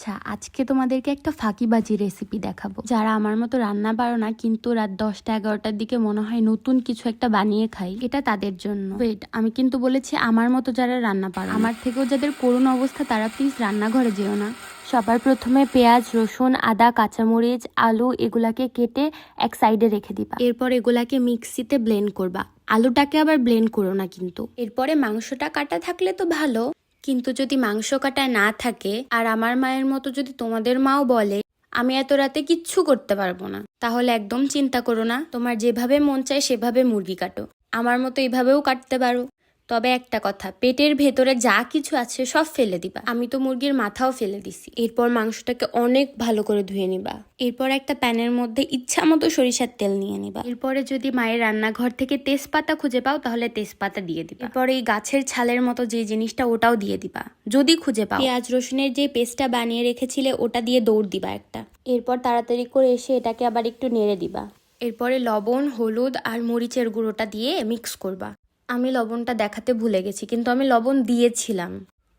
আচ্ছা আজকে তোমাদেরকে একটা ফাঁকিবাজি রেসিপি দেখাবো। যারা আমার মতো রান্না পারো না, কিন্তু রাত দশটা এগারোটার দিকে মনে হয় নতুন কিছু একটা বানিয়ে খাই, এটা তাদের জন্য। ওয়েট আমি কিন্তু বলেছি আমার মতো যারা রান্না পারো আমার থেকেও যাদের করুণ অবস্থা, তারা প্লিজ রান্নাঘরে যেও না। সবার প্রথমে পেঁয়াজ, রসুন, আদা, কাঁচামরিচ, আলু, এগুলাকে কেটে এক সাইডে রেখে দিবা। এরপর এগুলাকে মিক্সিতে ব্লেন্ড করবা। আলুটাকে আবার ব্লেন্ড করো না কিন্তু। এরপরে মাংসটা কাটা থাকলে তো ভালো। কিন্তু যদি মাংস কাটা না থাকে আর আমার মায়ের মতো যদি তোমাদের মাও বলে, আমি এত রাতে কিচ্ছু করতে পারব না। তাহলে একদম চিন্তা করো না, তোমার যেভাবে মন চায় সেভাবে মুরগি কাটো। আমার মতো এভাবেও কাটতে পারো। তবে একটা কথা, পেটের ভেতরে যা কিছু আছে সব ফেলে দিবা। আমি তো মুরগির মাথাও ফেলে দিছি। এরপর মাংসটাকে অনেক ভালো করে ধুয়ে নিবা। এরপর একটা প্যানের মধ্যে ইচ্ছা মতো সরিষার তেল নিয়ে নিবা। এরপরে যদি মায়ের রান্নাঘর থেকে তেজপাতা খুঁজে পাও, তাহলে তেজপাতা দিয়ে দিবা। এরপর এই গাছের ছালের মতো যে জিনিসটা, ওটাও দিয়ে দিবা। যদি খুঁজে পাও। পেঁয়াজ রসুনের যে পেস্টটা বানিয়ে রেখেছিলে, ওটা দিয়ে দৌড় দিবা একটা। এরপর তাড়াতাড়ি করে এসে এটাকে আবার একটু নেড়ে দিবা। এরপরে লবণ, হলুদ আর মরিচের গুঁড়োটা দিয়ে মিক্স করবা। আমি লবণটা দেখাতে ভুলে গেছি, কিন্তু আমি লবণ দিয়েছিলাম।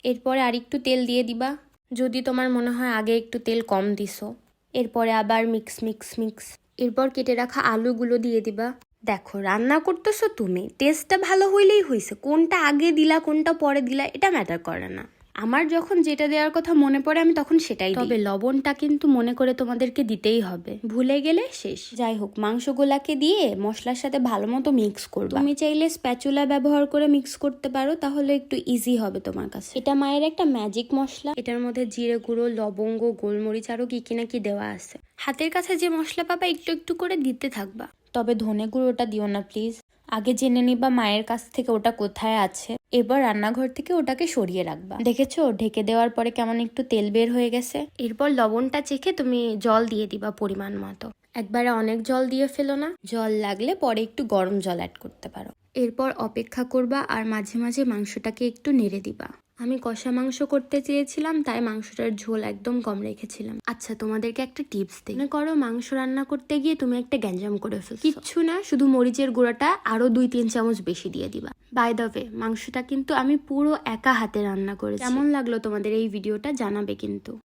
এরপরে আর একটু তেল দিয়ে দিবা? যদি তোমার মনে হয় আগে একটু তেল কম দিছো। এরপরে আবার মিক্স মিক্স মিক্স এরপর কেটে রাখা আলুগুলো দিয়ে দিবা। দেখো, রান্না করতেছো তুমি। টেস্টটা ভালো হইলেই হয়েছে কোনটা আগে দিলা, কোনটা পরে দিলা, এটা ম্যাটার করে না। আমার যখন যেটা দেওয়ার কথা মনে পড়ে আমি তখন সেটাই তবে লবণটা কিন্তু মনে করে তোমাদেরকে দিতেই হবে। ভুলে গেলে শেষ। যাই হোক মাংসগুলাকে দিয়ে মশলার সাথে ভালো মতো মিক্স করব। তুমি চাইলে স্প্যাচুলা ব্যবহার করে মিক্স করতে পারো তাহলে একটু ইজি হবে তোমার কাছে। এটা মায়ের একটা ম্যাজিক মশলা। এটার মধ্যে জিরে গুঁড়ো লবঙ্গ গোলমরিচ আরও কি কি না কি দেওয়া আছে। হাতের কাছে যে মশলা পাবা একটু একটু করে দিতে থাকবা। তবে ধনে গুঁড়োটা দিও না প্লিজ আগে জেনে নিবা মায়ের কাছ থেকে ওটা কোথায় আছে। এবার রান্নাঘর থেকে ওটাকে সরিয়ে রাখবা। দেখেছ? ঢেকে দেওয়ার পরে কেমন একটু তেল বের হয়ে গেছে। এরপর লবণটা চেখে তুমি জল দিয়ে দিবা পরিমাণ মতো। একবারে অনেক জল দিয়ে ফেলো না। জল লাগলে পরে একটু গরম জল অ্যাড করতে পারো। এরপর অপেক্ষা করবা আর মাঝে মাঝে মাংসটাকে একটু নেড়ে দিবা। আমি কষা মাংস করতে চেয়েছিলাম তাই মাংসটার ঝোল একদম কম রেখেছিলাম। আচ্ছা তোমাদেরকে একটা টিপস দিই। মনে করো মাংস রান্না করতে গিয়ে তুমি একটা গ্যাঞ্জাম করে ফেলছো। কিচ্ছু না শুধু মরিচের গুঁড়াটা আরও দুই তিন চামচ বেশি দিয়ে দিবা। বাই দ্য ওয়ে মাংসটা কিন্তু আমি পুরো একা হাতে রান্না করেছি। কেমন লাগল তোমাদের এই ভিডিওটা জানাবে কিন্তু।